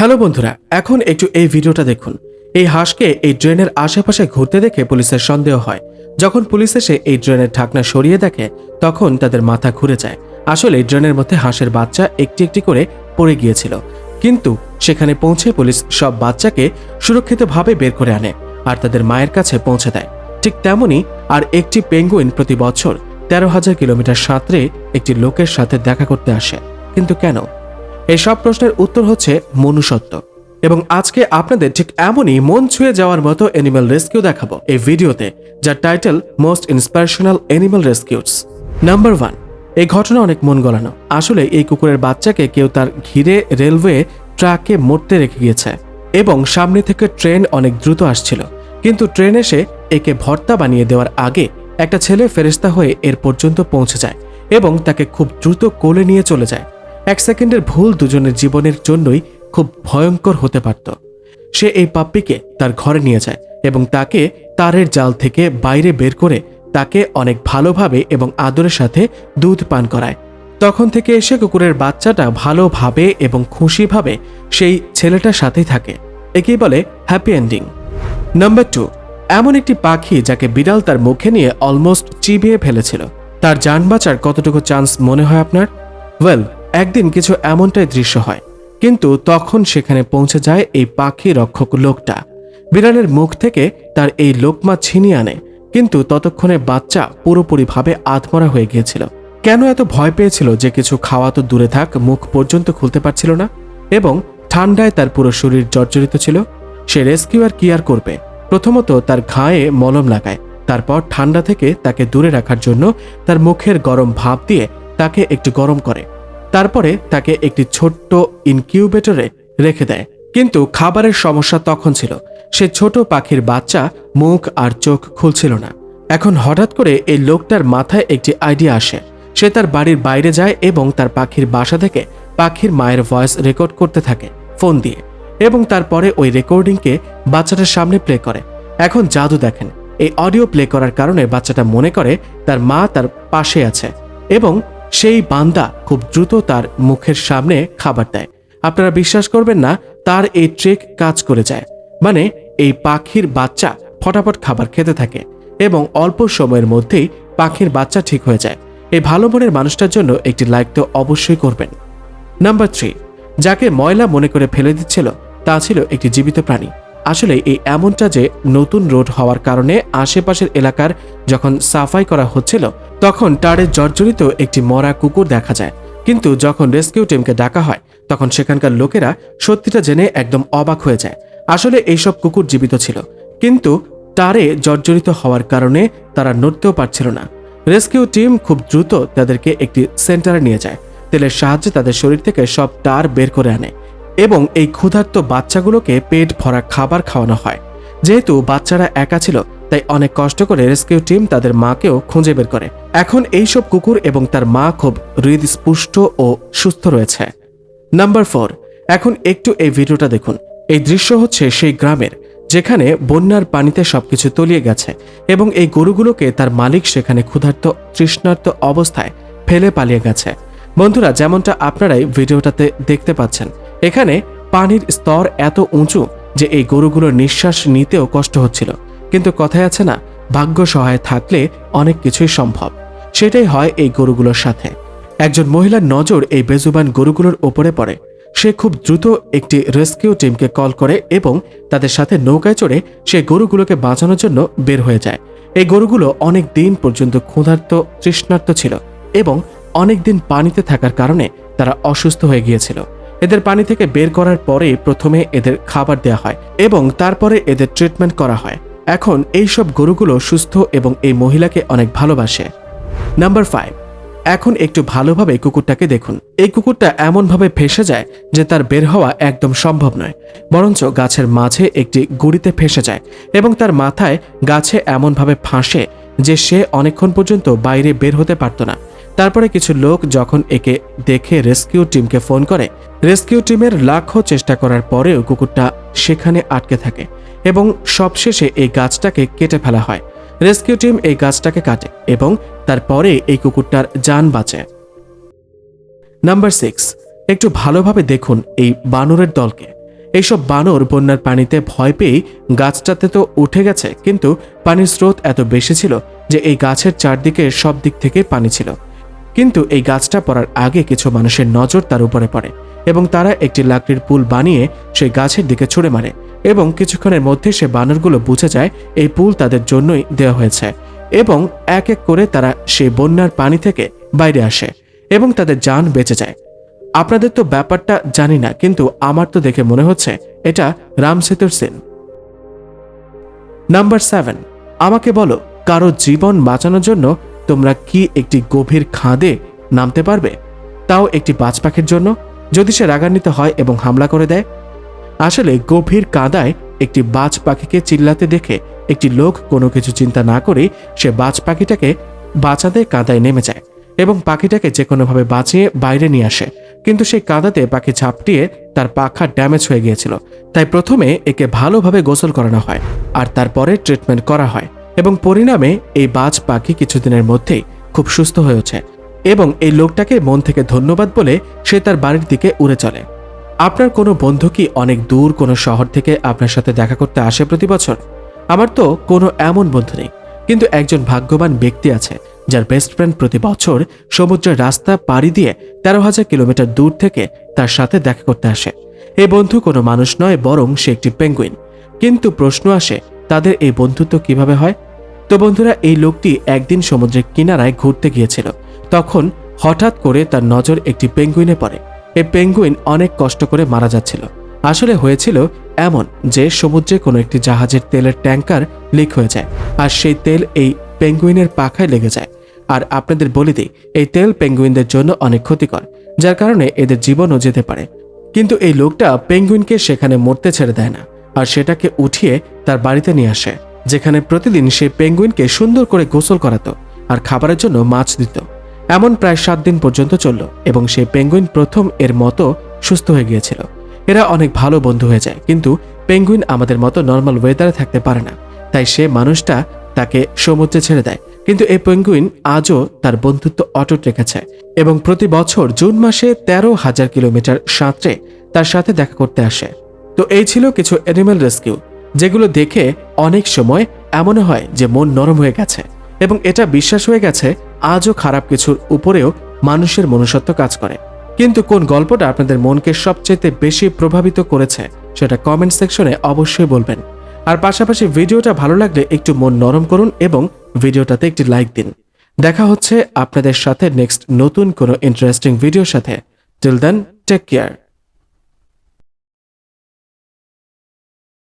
Hello বন্ধুরা, এখন একটু এই ভিডিওটা দেখুন। এই হাঁসকে এই ড্রেনের আশেপাশে ঘুরতে দেখে পুলিশের সন্দেহ হয়। যখন পুলিশ এসে এই ড্রেনের ঢাকনা সরিয়ে দেখে, তখন তাদের মাথা ঘুরে যায়। আসলে ড্রেনের মধ্যে হাঁসের বাচ্চা একটি একটি করে পড়ে গিয়েছিল। কিন্তু সেখানে পৌঁছে পুলিশ সব বাচ্চাকে সুরক্ষিতভাবে বের করে আনে আর তাদের মায়ের কাছে পৌঁছে দেয়। ঠিক তেমনই আর একটি পেঙ্গুইন প্রতি বছর তেরো হাজার কিলোমিটার সাঁতরে একটি লোকের সাথে দেখা করতে আসে। কিন্তু কেন? এই সব প্রশ্নের উত্তর হচ্ছে মনুষ্যত্ব। এবং আজকে আপনাদের ঠিক এমনই মন ছুঁয়ে যাওয়ার মতো অ্যানিমাল রেস্কিউ দেখাবো। এই ভিডিওতে, যার title most inspirational animal rescues number one এই ঘটনা অনেক মন গলানো। আসলে এই কুকুরের বাচ্চাকে কেউ তার ঘিরে রেলওয়ে ট্রাকে মরতে রেখে গিয়েছে। এবং সামনে থেকে ট্রেন অনেক দ্রুত আসছিল। কিন্তু ট্রেন এসে একে ভর্তা বানিয়ে দেওয়ার আগে একটা ছেলে ফেরেস্তা হয়ে এর পর্যন্ত পৌঁছে যায়। এবং তাকে খুব দ্রুত কোলে নিয়ে চলে যায়। এক সেকেন্ডের ভুল দুজনের জীবনের জন্যই খুব ভয়ঙ্কর হতে পারত। সে এই পাপ্পিকে তার ঘরে নিয়ে যায় এবং তাকে তারের জাল থেকে বাইরে বের করে তাকে অনেক ভালোভাবে এবং আদরের সাথে দুধ পান করায়। তখন থেকে এসে কুকুরের বাচ্চাটা ভালোভাবে এবং খুশিভাবে সেই ছেলেটার সাথেই থাকে। একেই বলে হ্যাপি এন্ডিং। নাম্বার টু, এমন একটি পাখি যাকে বিড়াল তার মুখে নিয়ে অলমোস্ট চিবিয়ে ফেলেছিল। তার যান বাঁচার কতটুকু চান্স মনে হয় আপনার? ওয়েল একদিন কিছু এমনটাই দৃশ্য হয়। কিন্তু তখন সেখানে পৌঁছে যায় এই পাখি রক্ষক লোকটা। বিড়ালের মুখ থেকে তার এই লোকমা ছিনিয়ে আনে। কিন্তু ততক্ষণে বাচ্চা পুরোপুরিভাবে আধমরা হয়ে গিয়েছিল। কেন এত ভয় পেয়েছিল যে কিছু খাওয়া তো দূরে থাক, মুখ পর্যন্ত খুলতে পারছিল না? এবং ঠান্ডায় তার পুরো শরীর জর্জরিত ছিল? সে রেস্কিউয়ার কি আর করবে? প্রথমত তার ঘায়ে মলম লাগায়। তারপর ঠান্ডা থেকে তাকে দূরে রাখার জন্য তার মুখের গরম ভাপ দিয়ে তাকে একটু গরম করে। তারপরে তাকে একটি ছোট্ট ইনকিউবেটরে রেখে দেয়। কিন্তু খাবারের সমস্যা তখন ছিল। সে ছোট পাখির বাচ্চা মুখ আর চোখ খুলছিল না। এখন হঠাৎ করে এই লোকটার মাথায় একটি আইডিয়া আসে। সে তার বাড়ির বাইরে যায় এবং তার পাখির বাসা থেকে পাখির মায়ের ভয়েস রেকর্ড করতে থাকে, ফোন দিয়ে। এবং তারপরে ওই রেকর্ডিংকে বাচ্চাটার সামনে প্লে করে। এখন জাদু দেখেন। এই অডিও প্লে করার কারণে বাচ্চাটা মনে করে তার মা তার পাশে আছে। এবং সেই বান্দা খুব দ্রুত তার মুখের সামনে খাবার দেয়। আপনারা বিশ্বাস করবেন না, তার এই ট্রেক কাজ করে যায়। মানে এই পাখির বাচ্চা ফটাফট খাবার খেতে থাকে এবং অল্প সময়ের মধ্যেই পাখির বাচ্চা ঠিক হয়ে যায়। এই ভালো মনের মানুষটার জন্য একটি লাইক তো অবশ্যই করবেন। নাম্বার থ্রি, যাকে ময়লা মনে করে ফেলে দিচ্ছিল, তা ছিল একটি জীবিত প্রাণী। আসলে এই এমনটা যে নতুন রোড হওয়ার কারণে আশেপাশের এলাকার যখন সাফাই করা হচ্ছিল, তখন টারে জর্জরিত একটি মরা কুকুর দেখা যায়। কিন্তু যখন রেস্কিউ টিমকে ডাকা হয়, তখন সেখানকার লোকেরা সত্যিটা জেনে একদম অবাক হয়ে যায়। আসলে এইসব কুকুর জীবিত ছিল, কিন্তু টারে জর্জরিত হওয়ার কারণে তারা নড়তেও পারছিল না। রেস্কিউ টিম খুব দ্রুত তাদেরকে একটি সেন্টারে নিয়ে যায়। তেলের সাহায্যে তাদের শরীর থেকে সব টার বের করে আনে। এবং এই ক্ষুধার্ত বাচ্চাগুলোকে পেট ভরা খাবার খাওয়ানো হয়। যেহেতু বাচ্চারা একা ছিল, তাই অনেক কষ্ট করে রেস্কিউ টিম তাদের মাকেও খুঁজে বের করে। এখন এইসব কুকুর এবং তার মা খুব হৃদস্পুষ্ট ও সুস্থ রয়েছে। নাম্বার ফোর, এখন একটু এই ভিডিওটা দেখুন। এই দৃশ্য হচ্ছে সেই গ্রামের, যেখানে বন্যার পানিতে সবকিছু তলিয়ে গেছে এবং এই গরুগুলোকে তার মালিক সেখানে ক্ষুধার্ত, তৃষ্ণার্ত অবস্থায় ফেলে পালিয়ে গেছে। বন্ধুরা, যেমনটা আপনারাই ভিডিওটাতে দেখতে পাচ্ছেন, এখানে পানির স্তর এত উঁচু যে এই গরুগুলোর নিঃশ্বাস নিতেও কষ্ট হচ্ছিল। কিন্তু কথায় আছে না, ভাগ্য সহায় থাকলে অনেক কিছুই সম্ভব। সেটাই হয় এই গরুগুলোর সাথে। একজন মহিলার নজর এই বেজুবান গরুগুলোর ওপরে পড়ে। সে খুব দ্রুত একটি রেস্কিউ টিমকে কল করে এবং তাদের সাথে নৌকায় চড়ে সে গরুগুলোকে বাঁচানোর জন্য বের হয়ে যায়। এই গরুগুলো অনেক দিন পর্যন্ত ক্ষুধার্ত, তৃষ্ণার্ত ছিল এবং অনেক দিন পানিতে থাকার কারণে তারা অসুস্থ হয়ে গিয়েছিল। এদের পানি থেকে বের করার পরে প্রথমে এদের খাবার দেওয়া হয় এবং তারপরে এদের ট্রিটমেন্ট করা হয়। এখন এই সব গরুগুলো সুস্থ এবং এই মহিলাকে অনেক ভালোবাসে। নাম্বার ফাইভ এখন একটু ভালোভাবে কুকুরটাকে দেখুন। এই কুকুরটা এমনভাবে ফেসে যায় যে তার বের হওয়া একদম সম্ভব নয়, বরঞ্চ গাছের মাঝে একটি গুড়িতে ফেসে যায় এবং তার মাথায় গাছে এমনভাবে ফাঁসে যে সে অনেকক্ষণ পর্যন্ত বাইরে বের হতে পারত না। তারপরে কিছু লোক যখন একে দেখে রেস্কিউ টিমকে ফোন করে, রেস্কিউ টিমের লাখো চেষ্টা করার পরেও কুকুরটা সেখানে আটকে থাকে এবং সবশেষে এই গাছটাকে কেটে ফেলা হয়। রেস্কিউ টিম এই গাছটাকে কাটে এবং তারপরে এই কুকুরটার যান বাঁচে নাম্বার সিক্স, একটু ভালোভাবে দেখুন এই বানরের দলকে। এইসব বানর বন্যার পানিতে ভয় পেয়েই গাছটাতে তো উঠে গেছে, কিন্তু পানির স্রোত এত বেশি ছিল যে এই গাছের চারদিকে সব দিক থেকে পানি ছিল। কিন্তু এই গাছটা পড়ার আগে কিছু মানুষের নজর তার উপরে পড়ে এবং তারা একটি লাকড়ির পুল বানিয়ে সেই গাছের দিকে ছুড়ে মারে এবং কিছুক্ষণের মধ্যে সে বানরগুলো বুঝে যায় এই পুল তাদের জন্যই দেওয়া হয়েছে এবং এক এক করে তারা সেই বন্যার পানি থেকে বাইরে আসে এবং তাদের যান বেঁচে যায়। আপনাদের তো ব্যাপারটা জানি না, কিন্তু আমার তো দেখে মনে হচ্ছে এটা রাম সেতুর সিন। নাম্বার সেভেন, আমাকে বলো, কারও জীবন বাঁচানোর জন্য তোমরা কি একটি গভীর খাদে নামতে পারবে? তাও একটি বাজ পাখির জন্য, যদি সে রাগান্বিত হয় এবং হামলা করে দেয়? আসলে গভীর কাদায় একটি বাজ পাখিকে চিল্লাতে দেখে একটি লোক কোনো কিছু চিন্তা না করে সে বাজ পাখিটাকে বাঁচাতে কাদায় নেমে যায় এবং পাখিটাকে যে কোনোভাবে বাঁচিয়ে বাইরে নিয়ে আসে। কিন্তু সেই কাদাতে পাখি ঝাপটিয়ে তার পাখা ড্যামেজ হয়ে গিয়েছিল। তাই প্রথমে একে ভালোভাবে গোসল করানো হয় আর তারপরে ট্রিটমেন্ট করা হয় এবং পরিণামে এই বাজ পাখি কিছুদিনের মধ্যেই খুব সুস্থ হয়ে ওঠে এবং এই লোকটাকে মন থেকে ধন্যবাদ বলে সে তার বাড়ির দিকে উড়ে চলে। আপনার কোনো বন্ধু কি অনেক দূর কোনো শহর থেকে আপনার সাথে দেখা করতে আসে প্রতি বছর? আমার তো কোনো এমন বন্ধু নেই, কিন্তু একজন ভাগ্যবান ব্যক্তি আছে যার বেস্ট ফ্রেন্ড প্রতি বছর সমুদ্রের রাস্তা পাড়ি দিয়ে তেরো হাজার কিলোমিটার দূর থেকে তার সাথে দেখা করতে আসে। এই বন্ধু কোনো মানুষ নয়, বরং সে একটি পেঙ্গুইন কিন্তু প্রশ্ন আসে, তাদের এই বন্ধুত্ব কীভাবে হয়? তো বন্ধুরা, এই লোকটি একদিন সমুদ্রের কিনারায় ঘুরতে গিয়েছিল। তখন হঠাৎ করে তার নজর একটি পেঙ্গুইনে পড়ে। এই পেঙ্গুইন অনেক কষ্ট করে মারা যাচ্ছিল। আসলে হয়েছিল এমন যে সমুদ্রে কোনো একটি জাহাজের তেলের ট্যাঙ্কার লিক হয়ে যায়, আর সেই তেল এই পেঙ্গুইনের পাখায় লেগে যায়। আর আপনাদের বলে দিই এই তেল পেঙ্গুইনদের জন্য অনেক ক্ষতিকর, যার কারণে এদের জীবনও যেতে পারে। কিন্তু এই লোকটা পেঙ্গুইনকে সেখানে মরতে ছেড়ে দেয় না, আর সেটাকে উঠিয়ে তার বাড়িতে নিয়ে আসে, যেখানে প্রতিদিন সে পেঙ্গুইনকে সুন্দর করে গোসল করাতো আর খাবারের জন্য মাছ দিত। এমন প্রায় সাত দিন পর্যন্ত চলল এবং সেই পেঙ্গুইন প্রথম এর মতো সুস্থ হয়ে গিয়েছিল। এরা অনেক ভালো বন্ধু হয়ে যায়, কিন্তু পেঙ্গুইন আমাদের মতো নর্মাল ওয়েদারে থাকতে পারে না, তাই সে মানুষটা তাকে সমুদ্রে ছেড়ে দেয়। কিন্তু এই পেঙ্গুইন আজও তার বন্ধুত্ব অটুট রেখেছে এবং প্রতি বছর জুন মাসে তেরো হাজার কিলোমিটার সাঁতরে তার সাথে দেখা করতে আসে। তো এই ছিল কিছু অ্যানিমেল রেস্কিউ যেগুলো দেখে অনেক সময় এমন হয় যে মন নরম হয়ে গেছে এবং এটা বিশ্বাস হয়ে গেছে আজও খারাপ কিছুর উপরেও মানুষের মনুষ্যত্ব কাজ করে। কিন্তু কোন গল্পটা আপনাদের মনকে সবচেয়ে বেশি প্রভাবিত করেছে সেটা কমেন্ট সেকশনে অবশ্যই বলবেন। আর পাশাপাশি ভিডিওটা ভালো লাগলে একটু মন নরম করুন এবং ভিডিওটাতে একটি লাইক দিন। দেখা হচ্ছে আপনাদের সাথে নেক্সট নতুন কোনো ইন্টারেস্টিং ভিডিওর সাথে। Till then take care